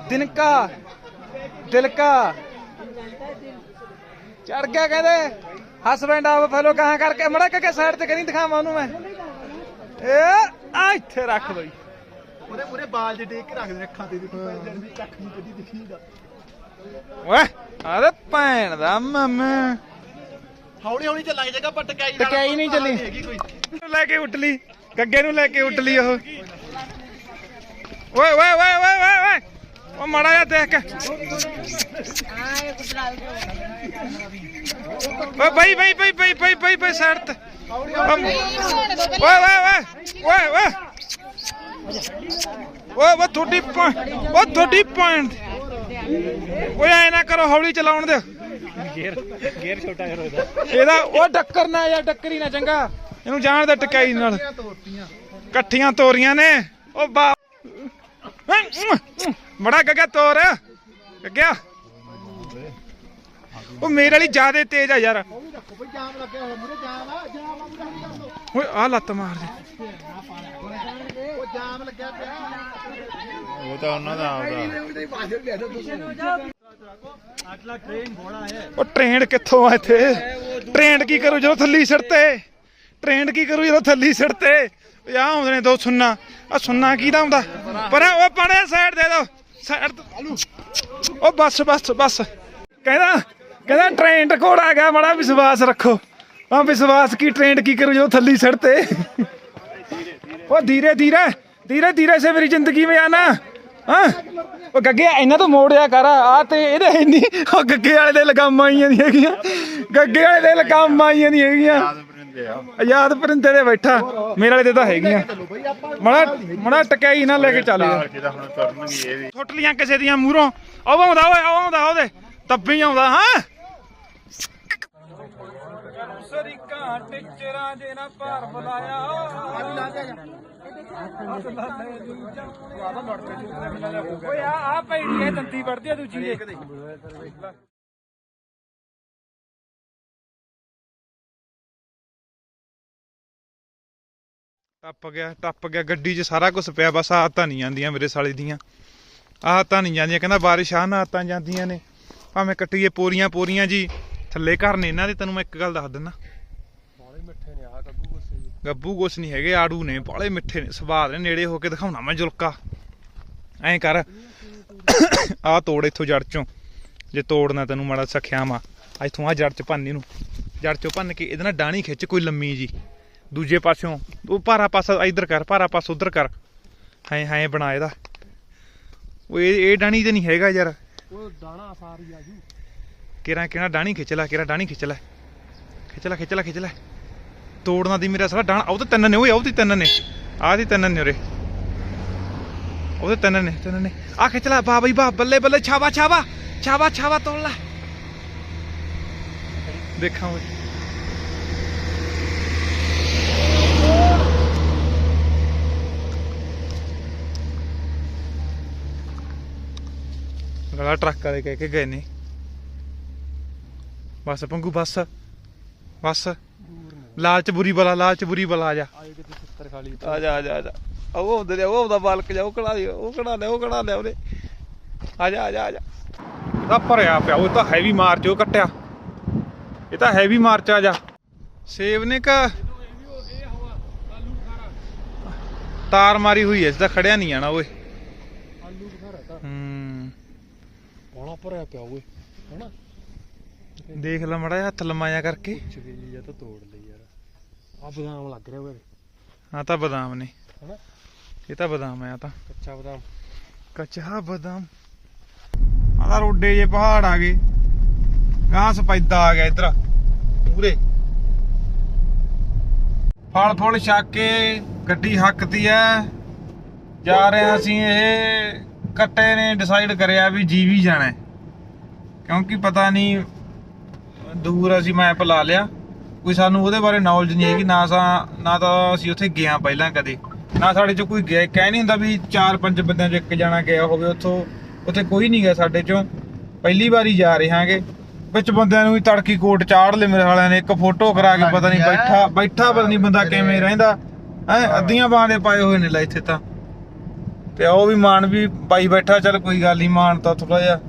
दिन का दिल का चढ़ गया कहते हसबैंड आप फैलो कहाँ करके मड़ा करके साइड से कहीं दिखा मानू मैं ए आ इथे रख बई ਉਹਦੇ ਮੂਰੇ ਬਾਲ ਜੇ ਟੇਕ ਕੇ ਰੱਖ ਦੇ ਅੱਖਾਂ ਤੇ ਦੀ ਪੈਂਦਣ ਦੀ ਕੱਖ ਨਹੀਂ ਕੱਢੀ ਦਿਖੀ ਦਾ ਓਏ ਅਰੇ ਭੈਣ ਦਾ ਮਾਮਾ। ਹੌਲੀ ਹੌਲੀ ਚੱਲਾਂਗੇ ਜਗਾ ਪਟਕਾਈ ਨਾਲ ਟਕਾਈ ਨਹੀਂ ਚੱਲੀ। ਲੈ ਕੇ ਉੱਟ ਲਈ ਗੱਗੇ ਨੂੰ ਲੈ ਕੇ ਉੱਟ ਲਈ ਉਹ। ਓਏ ਓਏ ਓਏ ਓਏ ਓਏ ਓਏ। ਉਹ ਮੜਾ ਜਾ ਦੇਖ ਕੇ। ਓ ਬਈ ਬਈ ਬਈ ਬਈ ਬਈ ਬਈ ਬਈ ਸਾਈਡ ਤੇ ਓਏ ਓਏ ਓਏ ਓਏ ਓਏ। ਓਏ ਓ ਤੁਹਾਡੀ ਓ ਤੁਹਾਡੀ ਭੈਣ। ਓਏ ਐ ਨਾ ਕਰੋ ਹੌਲੀ ਚਲਾਉਣ ਦੇ। ਗੇਅਰ ਗੇਅਰ ਛੋਟਾ ਕਰੋ ਇਹਦਾ ਇਹਦਾ ਉਹ ਟੱਕਰ ਨਾ ਯਾਰ ਟੱਕਰੀ ਨਾ ਚੰਗਾ। ਇਹਨੂੰ ਜਾਣ ਦੇ ਟਕਾਈ ਨਾਲ। ਇਕੱਠੀਆਂ ਤੋਰੀਆਂ ਨੇ। ਉਹ ਬਾ ਬੜਾ ਗੱਗਾ ਤੋਰ। ਗੱਗਿਆ। ਉਹ ਮੇਰੇ ਵਾਲੀ ਜਿਆਦੇ ਤੇਜ਼ ਆ ਯਾਰ। ਦੇਖੋ ਬਈ ਜਾਮ ਲੱਗਿਆ ਹੋਇਆ ਮੂਰੇ ਜਾਮ ਆ ਜਾਮ ਆ ਮੂਰੇ ਹਟ ਜਾ ਓਏ ਆ ਲੱਤ ਮਾਰ ਦੇ। ਉਹ ਜਾਮ ਲੱਗਿਆ ਪਿਆ। ਉਹ ਤਾਂ ਉਹਨਾਂ ਦਾ ਆਪਦਾ। ਉਹ ਟ੍ਰੇਨ ਕਿੱਥੋਂ ਆ ਇੱਥੇ? ਟ੍ਰੇਨ ਕੀ ਕਰੂ ਜਦੋਂ ਥੱਲੀ ਸਿੱਟਤੇ ਟ੍ਰੇਨ ਕੀ ਕਰੂ ਜਦੋਂ ਥੱਲੀ ਸਿੱਟਤੇ ਓਏ ਆ ਆਉਂਦੇ ਨੇ ਦੋ ਸੁੰਨਾ। ਆ ਸੁੰਨਾ ਕੀ ਦਾ ਹੁੰਦਾ ਪਰ ਉਹ ਪੜੇ ਸਾਈਡ ਦੇ ਦੋ। ਸਾਈਡ ਉਹ ਬੱਸ ਬੱਸ ਬੱਸ। ਕਹਿੰਦਾ ਕਹਿੰਦਾ ਟ੍ਰੇਨ ਗਿਆ ਬੜਾ ਵਿਸ਼ਵਾਸ ਰੱਖੋ। ਆ ਵਿਸ਼ਵਾਸ ਕੀ ਟ੍ਰੇਨ ਕੀ ਕਰੂ ਜਦੋਂ ਥੱਲੀ ਸਿੱਟਤੇ ਉਹ ਧੀਰੇ ਧੀਰੇ ਧੀਰੇ ਧੀਰੇ ਸੇ ਮੇਰੀ ਜ਼ਿੰਦਗੀ में आना ਹਾਂ ਉਹ ਗੱਗੇ ਇਹਨਾਂ ਤੋਂ ਮੋੜਿਆ ਕਰ ਆ ਤੇ ਇਹਦੇ ਇੰਨੀ ਉਹ ਗੱਗੇ ਵਾਲੇ ਦੇ ਲਗਾਮਾਂ ਆਈਆਂ ਨਹੀਂ ਹੈਗੀਆਂ ਗੱਗੇ ਵਾਲੇ ਦੇ ਲਗਾਮਾਂ ਆਈਆਂ ਨਹੀਂ ਹੈਗੀਆਂ ਆਜ਼ਾਦ ਪਰਿੰਦੇ ਦੇ ਬੈਠਾ ਮੇਰੇ ਵਾਲੇ ਦੇ ਤਾਂ ਹੈਗੀਆਂ ਮੜਾ ਮੜਾ ਟਕਾਈ ਨਾ ਲੈ ਕੇ ਚੱਲ ਯਾਰ ਜਿਹਦਾ ਹੁਣ ਕਰਨਗੇ ਇਹ ਵੀ ਸੁੱਟ ਲੀਆਂ ਕਿਸੇ ਦੀਆਂ ਮੂਹਰੋਂ ਉਹ ਆਉਂਦਾ ਓਏ ਉਹ ਆਉਂਦਾ ਉਹਦੇ ਤੱਬੀ ਆਉਂਦਾ ਹਾਂ ਸਰੀਕਾਂ ਟਿਚਰਾਂ ਜੇ ਨਾ ਭਾਰ ਬੁਲਾਇਆ। ਓਏ ਆ ਆ ਭੈੜੀ ਇਹ ਦੰਦੀ ਵੜਦੀ ਆ ਦੂਜੀ ਦੇ। ਟੱਪ ਗਿਆ ਟੱਪ ਗਿਆ। ਗੱਡੀ 'ਚ ਸਾਰਾ ਕੁਝ ਪਿਆ, ਬਸ ਆਦਤਾਂ ਨਹੀਂ ਜਾਂਦੀਆਂ ਮੇਰੇ ਸਾਲੇ ਦੀਆਂ। ਆਦਤਾਂ ਨਹੀਂ ਜਾਂਦੀਆਂ। ਕਹਿੰਦਾ ਬਾਰਿਸ਼ ਆ ਨਾ ਆਦਤਾਂ ਜਾਂਦੀਆਂ ਨੇ। ਭਾਵੇਂ ਕੱਟੀਏ ਪੋਰੀਆਂ ਪੋਰੀਆਂ ਜੀ। ਥੱਲੇ ਘਰ ਨੇ ਇਹਨਾਂ ਦੇ ਤੈਨੂੰ ਮੈਂ ਇੱਕ ਗੱਲ ਦੱਸ ਦਿੰਦਾ। ਬਾਲੇ ਮਿੱਠੇ ਨੇ ਆ ਗੱਗੂ ਗੁੱਸੇ ਜੀ ਗੱਬੂ ਕੁਛ ਨਹੀਂ ਹੈਗੇ ਆੜੂ ਨੇ ਬਾਲੇ ਮਿੱਠੇ ਨੇ ਸਵਾਦ ਨੇ ਨੇੜੇ ਹੋ ਕੇ ਦਿਖਾਉਣਾ ਮੈਂ ਜੁਲਕਾ। ਐਂ ਕਰ ਆ ਤੋੜ ਇੱਥੋਂ ਜੜ ਚੋਂ। ਜੇ ਤੋੜਨਾ ਤੈਨੂੰ ਮਾੜਾ ਸਖਿਆ ਮਾ ਇੱਥੋਂ ਆ ਜੜ ਚ ਭੰਨ ਇਹਨੂੰ। ਜੜ ਚੋਂ ਭੰਨ ਕੇ ਇਹਦੇ ਨਾਲ ਡਾਣੀ ਖਿੱਚ ਕੋਈ ਲੰਮੀ ਜੀ। ਦੂਜੇ ਪਾਸਿਓਂ ਉਹ ਭਾਰਾ ਪਾਸਾ ਇੱਧਰ ਕਰ ਭਾਰਾ ਪਾਸਾ ਉਧਰ ਕਰ। ਹਾਂ ਹਾਂ ਬਣਾ ਇਹਦਾ। ਉਹ ਇਹ ਇਹ ਡਾਣੀ ਤੇ ਨਹੀਂ ਹੈਗਾ ਯਾਰ। ਉਹ ਦਾਣਾ ਸਾਰੀ ਆ ਜੂ। ਕਿਹੜਾ ਕਿਹੜਾ ਡਾਣੀ ਖਿੱਚ ਲੈ, ਕਿਹੜਾ ਡਾਣੀ ਖਿੱਚ ਲੈ। ਖਿੱਚ ਲੈ ਖਿੱਚ ਲੈ ਖਿੱਚ ਲੈ। ਤੋੜਨਾ ਦੀ ਮੇਰਾ ਸਾਰਾ ਡਾਣਾ ਉਹ ਤੇ ਤਿੰਨ ਨੇ ਓਏ ਉਹ ਤੇ ਤਿੰਨ ਨੇ। ਆਹ ਦੀ ਤਿੰਨ ਨੇ ਉਰੇ। ਉਹਦੇ ਤਿੰਨ ਨੇ ਤਿੰਨ ਨੇ। ਆ ਖਿੱਚ ਲੈ ਬਾ ਬਈ ਬਾ ਬੱਲੇ ਬੱਲੇ, ਛਾਵਾ ਛਾਵਾ। ਛਾਵਾ ਛਾਵਾ, ਤੋੜ ਲੈ। ਦੇਖਾਂ ਓਏ। ਗਲਾ ਟਰੱਕ ਵਾਲੇ ਕਹਿ ਕੇ ਗਏ ਨੇ। ਬਸ ਪੰਗੂ ਬਸ ਬਸ। ਲਾਲਚ ਬੁਰੀ ਬਲਾ ਲਾਲਚ ਬੁਰੀ ਬਲਾ ਆ ਜਾ। ਆਏ ਕਿਤੇ 70 ਖਾਲੀ ਆ ਜਾ ਆ ਜਾ ਆ ਜਾ। ਉਹ ਨੇ ਉਹ ਉਹਦਾ ਬਾਲਕ ਜਾ ਉਹ ਕਢਾ ਦੇ ਉਹ ਕਢਾ ਲੈ ਉਹ ਕਢਾ ਲੈ ਉਹਦੇ। ਆ ਜਾ ਆ ਜਾ ਆ ਜਾ। ਇਹਦਾ ਭਰਿਆ ਪਿਆ ਉਹ ਤਾਂ ਹੈਵੀ ਮਾਰਚ ਉਹ ਕੱਟਿਆ। ਇਹ ਤਾਂ ਹੈਵੀ ਮਾਰਚ ਆ ਜਾ। ਸੇਵ ਨੇ ਕਾ ਤਾਰ ਮਾਰੀ ਹੋਈ ਐ ਇਸ ਦਾ ਖੜਿਆ ਨਹੀਂ ਜਾਣਾ ਓਏ। ਆਲੂ ਬਖਾਰਾ ਤਾਂ। ਹੂੰ। ਬੋਲਾ ਭਰਿਆ ਪਿਆ ਓਏ। ਹਨਾ? ਦੇਖ ਲੈ ਮੜਾ ਹੱਥ ਲੰਮਾਇਆ ਕਰਕੇ। ਪੁੱਛ ਗਈ ਜੀ ਜਾਂ ਤਾਂ ਤੋੜ ਲਈ ਯਾਰ। ਆ ਬਦਾਮ ਲੱਗ ਰਿਹਾ ਓਏ ਆ ਤਾਂ ਬਦਾਮ ਨੇ। ਹਨਾ? ਇਹ ਤਾਂ ਬਦਾਮ ਆ ਤਾਂ। ਕੱਚਾ ਬਦਾਮ। ਕੱਚਾ ਬਦਾਮ। ਆਹ ਰੋਡੇ ਜੇ ਪਹਾੜ ਆ ਗਏ। ਗਾਂ ਸਪੈਦਾ ਆ ਗਿਆ ਇਧਰ। ਪੂਰੇ। ਫਲ ਫੁੱਲ ਛੱਕ ਕੇ ਗੱਡੀ ਹੱਕਤੀ ਐ। ਜਾ ਰਹੇ ਅਸੀਂ ਇਹ ਕੱਟੇ ਨੇ ਡਿਸਾਈਡ ਕਰਿਆ ਵੀ ਜੀਵੀ ਜਾਣਾ। ਕਿਉਂਕਿ ਪਤਾ ਨਹੀਂ ਦੂਰ ਅਸੀਂ ਮੈਪ ਲਾ ਲਿਆ। ਕੋਈ ਸਾਨੂੰ ਉਹਦੇ ਬਾਰੇ ਨੌਲੇਜ ਨਹੀਂ ਹੈਗੀ ਨਾ ਸਾ ਨਾ ਤਾਂ ਅਸੀਂ ਉੱਥੇ ਗਿਆ ਪਹਿਲਾਂ ਕਦੇ। ਨਾ ਸਾਡੇ ਚੋਂ ਕੋਈ ਗਿਆ ਕਹਿ ਨਹੀਂ ਹੁੰਦਾ ਵੀ ਚਾਰ ਪੰਜ ਬੰਦਿਆਂ ਚੋਂ ਇੱਕ ਜਾਣਾ ਗਿਆ ਹੋਵੇ ਉੱਥੋਂ। ਉੱਥੇ ਕੋਈ ਨਹੀਂ ਗਿਆ ਸਾਡੇ ਚੋਂ। ਪਹਿਲੀ ਵਾਰੀ ਜਾ ਰਹੇ ਹਾਂਗੇ ਵਿੱਚ ਬੰਦਿਆਂ ਨੂੰ ਵੀ ਤੜਕੀ ਕੋਟ ਚਾੜ ਲਏ ਮੇਰੇ ਵਾਲਿਆਂ ਨੇ ਇੱਕ ਫੋਟੋ ਕਰਾ ਕੇ ਪਤਾ ਨਹੀਂ ਬੈਠਾ ਬੈਠਾ ਪਤਾ ਨਹੀਂ ਬੰਦਾ ਕਿਵੇਂ ਰਹਿੰਦਾ। ਹੈ ਅੱਧੀਆਂ ਬਾਹਾਂ ਦੇ ਪਾਏ ਹੋਏ ਨੇ ਲੈ ਇੱਥੇ ਤਾਂ। ਤੇ ਉਹ ਵੀ ਮਾਨ ਵੀ ਪਾਈ ਬੈਠਾ ਚੱਲ ਕੋਈ ਗੱਲ ਨਹੀਂ ਮਾਨ ਤਾਂ ਥੋੜਾ ਜਿਹਾ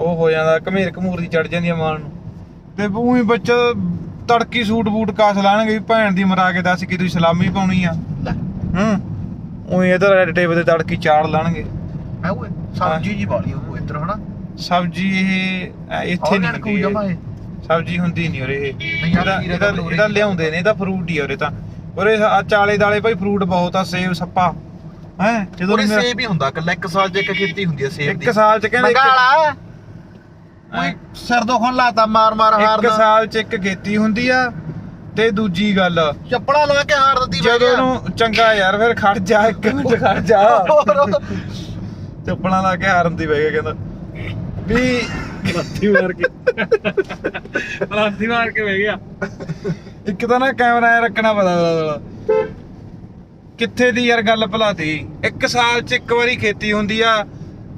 ਉਹ ਹੋ ਜਾਂਦਾ ਘਮੇਰ ਘਮੂਰ ਦੀ ਚੜ ਜਾਂਦੀ ਆ ਮਾਨ ਨੂੰ। ਤੇ ਉਹੀ ਬੱਚਾ ਤੜਕੀ ਸੂਟ ਬੂਟ ਕਾਸ ਲਾਣਗੇ ਭੈਣ ਦੀ ਮਰਾ ਕੇ ਦੱਸ ਕਿ ਤੁਸੀਂ ਸਲਾਮੀ ਪਾਉਣੀ ਆ। ਹੂੰ। ਉਹੀ ਇਧਰ ਐਡੇ ਦੇ ਤੜਕੀ ਚਾੜ ਲਾਣਗੇ। ਹੈ ਸਬਜੀ ਜੀ ਵਾਲੀ ਉਹ ਇੱਧਰ ਹਨਾ। ਸਬਜੀ ਇਹ ਅ, ਇੱਥੇ ਨਹੀਂ ਕੋਈ ਹੁੰਦੀ ਜਮਾ ਇਹ। ਇਹ? ਸਬਜੀ ਹੁੰਦੀ ਨਹੀਂ ਉਰੇ ਇਹ। ਇਹਦਾ ਤਾਂ ਲਿਆਉਂਦੇ ਨੇ ਇਹਦਾ ਫਰੂਟ ਹੀ ਆ ਉਰੇ ਤਾਂ। ਉਰੇ ਆ ਚਾਲੇ ਦਾਲੇ ਭਾਈ ਫਰੂਟ ਬਹੁਤ ਆ ਸੇਬ ਸੱਪਾ। ਹੈ? ਜਦੋਂ ਸੇਬ ਹੀ ਹੁੰਦਾ ਕੱਲਾ ਇੱਕ ਸਾਲ ਚ ਇੱਕ ਖੇਤੀ ਹੁੰਦੀ ਹੈ ਸੇਬ ਦੀ। ਇੱਕ ਸਾਲ ਚ ਕਹਿੰਦੇ ਮੰਗਾਲਾ ਕੋਈ ਸਿਰ ਦੁਖਣ ਲਾਤਾ ਮਾਰ ਮਾਰ ਇੱਕ ਹਾਰਦਾ ਸਾਲ ਚ ਇੱਕ ਖੇਤੀ ਹੁੰਦੀ ਆ ਤੇ ਦੂਜੀ ਗੱਲ ਚੱਪੜਾ ਲਾ ਕੇ ਹਾਰ ਦਿੱਤੀ ਜਦੋਂ ਨੂੰ ਚੰਗਾ ਯਾਰ ਫਿਰ ਖੜ ਜਾ ਇੱਕ ਮਿੰਟ ਖੜ ਜਾ। ਚੱਪਲਾਂ ਲਾ ਕੇ ਹਾਰਨ ਦੀ ਬਹਿ ਗਿਆ ਕਹਿੰਦਾ। ਵੀ ਲਾਥੀ ਮਾਰ ਕੇ। ਲਾਥੀ ਮਾਰ ਕੇ ਬਹਿ ਗਿਆ। ਇੱਕ ਤਾਂ ਨਾ ਕੈਮਰਾ ਐ ਰੱਖਣਾ ਪਤਾ ਥੋੜਾ ਕਿੱਥੇ ਦੀ ਯਾਰ ਗੱਲ ਭਲਾਤੀ ਇੱਕ ਸਾਲ ਚ ਇੱਕ ਵਾਰੀ ਖੇਤੀ ਹੁੰਦੀ ਆ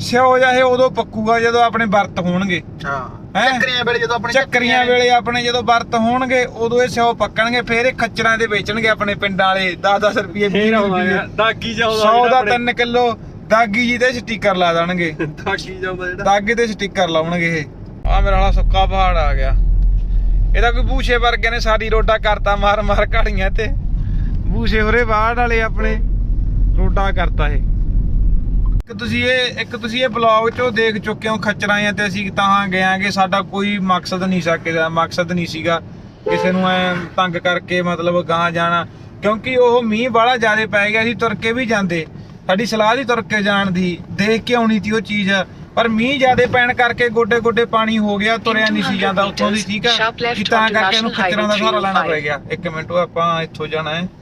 ਸਿਓ ਜਾਹੇ ਉਦੋਂ ਪੱਕੂਗਾ ਜਦੋਂ ਆਪਣੇ ਵਰਤ ਹੋਣਗੇ। ਹਾਂ। ਹੈਂ? ਚੱਕਰੀਆਂ ਵੇਲੇ ਜਦੋਂ ਆਪਣੇ ਚੱਕਰੀਆਂ ਵੇਲੇ ਆਪਣੇ ਜਦੋਂ ਵਰਤ ਹੋਣਗੇ ਉਦੋਂ ਇਹ ਸਿਓ ਪੱਕਣਗੇ ਫੇਰ ਇਹ ਖੱਚਰਾਂ ਦੇ ਵੇਚਣਗੇ ਆਪਣੇ ਪਿੰਡ ਵਾਲੇ। 10-10 ਰੁਪਏ 20 ਰੁਪਏ। ਦਾਗੀ ਜਾਉਂਦਾ 100 ਦਾ 3 ਕਿਲੋ ਦਾਗੀ ਜੀ ਤੇ ਸਟicker ਲਾ ਦੇਣਗੇ। ਦਾਗੀ ਜਾਉਂਦਾ ਜਿਹੜਾ। ਦਾਗੇ ਤੇ ਸਟicker ਲਾਉਣਗੇ ਇਹ। ਆ ਮੇਰਾ ਵਾਲਾ ਸੁੱਕਾ ਪਹਾੜ ਆ ਗਿਆ। ਇਹਦਾ ਕੋਈ ਬੂਸ਼ੇ ਵਰਗੇ ਨੇ ਸਾਡੀ ਰੋਡਾ ਕਰਤਾ ਮਾਰ ਮਾਰ ਘਾੜੀਆਂ ਤੇ। ਬੂਸ਼ੇ ਹੋਰੇ ਬਾੜ ਵਾਲੇ ਆਪਣੇ। ਰੋਡਾ ਕਰਤਾ ਇਹ। ਇੱਕ ਤੁਸੀਂ ਇਹ ਇੱਕ ਤੁਸੀਂ ਇਹ ਬਲੌਗ ਚੋਂ ਦੇਖ ਚੁੱਕੇ ਹੋ ਖੱਚਰਾਂ ਆ ਤੇ ਅਸੀਂ ਤਾਂ ਗਿਆਂਗੇ ਸਾਡਾ ਕੋਈ ਮਕਸਦ ਨਹੀਂ ਸਕਦਾ ਮਕਸਦ ਨਹੀਂ ਸੀਗਾ ਕਿਸੇ ਨੂੰ ਐ ਤੰਗ ਕਰਕੇ ਮਤਲਬ ਗਾਂ ਜਾਣਾ ਕਿਉਂਕਿ ਉਹ ਮੀਂਹ ਬਾਹਲਾ ਜ਼ਿਆਦਾ ਪੈ ਗਿਆ ਸੀ ਤੁਰ ਕੇ ਵੀ ਜਾਂਦੇ। ਸਾਡੀ ਸਲਾਹ ਦੀ ਤੁਰ ਕੇ ਜਾਣ ਦੀ ਦੇਖ ਕੇ ਆਉਣੀ ਸੀ ਉਹ ਚੀਜ਼ ਪਰ ਮੀਂਹ ਜ਼ਿਆਦਾ ਪੈਣ ਕਰਕੇ ਗੋਡੇ ਗੋਡੇ ਪਾਣੀ ਹੋ ਗਿਆ ਤੁਰਿਆ ਨਹੀਂ ਸੀ ਜਾਂਦਾ ਉੱਥੋਂ ਦੀ ਠੀਕ ਆ? ਕਿ ਤਾਂ ਕਰਕੇ National ਖੱਚਰਾਂ ਦਾ ਸਹਾਰਾ ਲੈਣਾ 305 ਪੈ ਗਿਆ। ਇੱਕ ਮਿੰਟ ਉਹ ਆਪਾਂ ਇੱਥੋਂ ਜਾਣਾ ਹੈ।